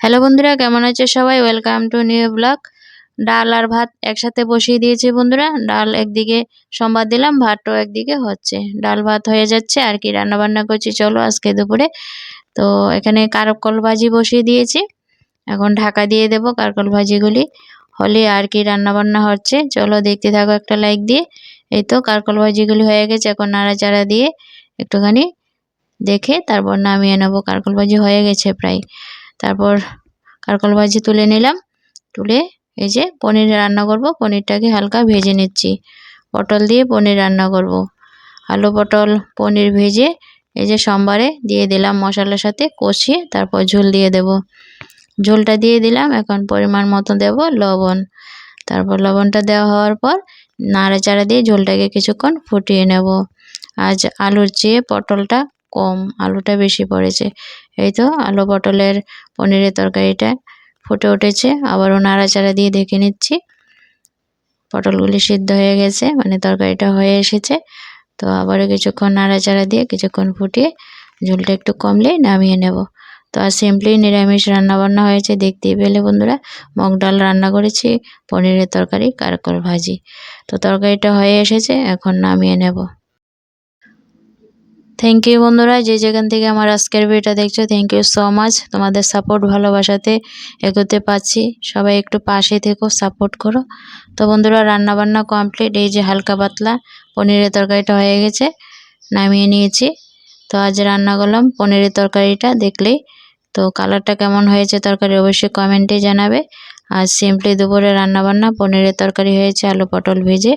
Hello বন্ধুরা, কেমন আছে সবাই? ওয়েলকাম টু নিউ ব্লগ ডাল আর ভাত একসাথে বসিয়ে দিয়েছি বন্ধুরা। ডাল একদিকে সোমবার দিলাম ভাতটাও একদিকে হচ্ছে। ডাল ভাত হয়ে যাচ্ছে, আর কি রান্না বান্না করছি চলো আজকে দুপুরে। তো এখানে কারকল ভাজি বসিয়ে দিয়েছি। এখন ঢাকা দিয়ে দেবো কারকল ভাজিগুলি। হলে আর কি রান্না বান্না হচ্ছে। চলো দেখতে থাকো একটা লাইক দিয়ে। এই তো কারকল ভাজিগুলি হয়ে গেছে, এখন নাড়াচাড়া দিয়ে একটুখানি দেখে তারপর নামিয়ে নেব। কারকল ভাজি হয়ে গেছে প্রায়। তারপর কারকল ভাজি তুলে নিলাম। তুলে এই যে পনির রান্না করব। পনিরটাকে হালকা ভেজে নিচ্ছি। পটল দিয়ে পনির রান্না করব। আলু পটল পনির ভেজে এই যে সোমবারে দিয়ে দিলাম মশলার সাথে কষিয়ে তারপর ঝোল দিয়ে দেব। ঝোলটা দিয়ে দিলাম। এখন পরিমাণ মতো দেব লবণ। তারপর লবণটা দেওয়া হওয়ার পর নাড়াচাড়া দিয়ে ঝোলটাকে কিছুক্ষণ ফুটিয়ে নেব। আজ আলুর চেয়ে পটলটা কম আলুটা বেশি পড়েছে। এই তো আলু পটলের পনিরের তরকারিটা ফুটে উঠেছে। আবারও নাড়াচাড়া দিয়ে দেখে নিচ্ছি। পটলগুলি সিদ্ধ হয়ে গেছে মানে তরকারিটা হয়ে এসেছে। তো আবারও কিছুক্ষণ নাড়াচাড়া দিয়ে কিছুক্ষণ ফুটিয়ে ঝোলটা একটু কমলেই নামিয়ে নেব। তো আর সিম্পলি নিরামিষ রান্নাবান্না হয়েছে, দেখতেই পেলে বন্ধুরা। মগ ডাল রান্না করেছি, পনিরের তরকারি কারকল ভাজি। তো তরকারিটা হয়ে এসেছে, এখন নামিয়ে নেব। থ্যাংক ইউ বন্ধুরা। যে যেখান থেকে আমার আজকের ভিডিওটা দেখছ থ্যাংক ইউ সো মাচ তোমাদের সাপোর্ট ভালোবাসাতে এগোতে পাচ্ছি সবাই একটু পাশে থেকো সাপোর্ট করো। তো বন্ধুরা রান্না বান্না কমপ্লিট এই যে হালকা পাতলা পনিরের তরকারিটা হয়ে গেছে, নামিয়ে নিয়েছি। তো আজ রান্না করলাম পনিরের তরকারিটা, দেখলেই। তো কালারটা কেমন হয়েছে তরকারি অবশ্যই কমেন্টে জানাবে। আর সিম্পলি দুপুরে রান্নাবান্না, পনিরের তরকারি হয়েছে, আলু পটল ভেজে।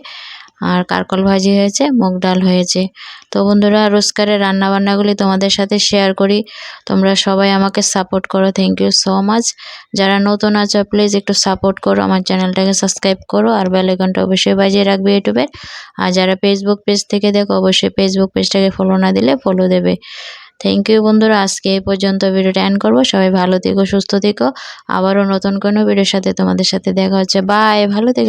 আর কারকল ভাজি হয়েছে, মুগ ডাল হয়েছে। তো বন্ধুরা, রোজকারের রান্নাবান্নাগুলি তোমাদের সাথে শেয়ার করি। তোমরা সবাই আমাকে সাপোর্ট করো থ্যাংক ইউ সো মাচ যারা নতুন আছো প্লিজ একটু সাপোর্ট করো, আমার চ্যানেলটাকে সাবস্ক্রাইব করো, আর বেলাইকনটা অবশ্যই বাজিয়ে রাখবে ইউটিউবের আর যারা ফেসবুক পেজ থেকে দেখো, অবশ্যই ফেসবুক পেজটাকে ফলো না দিলে ফলো দেবে। থ্যাংক ইউ বন্ধুরা, আজকে এই পর্যন্ত ভিডিওটা এন্ড করব। সবাই ভালো থেকো, সুস্থ থেকো। আবারও নতুন কোনো ভিডিওর সাথে তোমাদের সাথে দেখা হচ্ছে। বাই ভালো থেকো।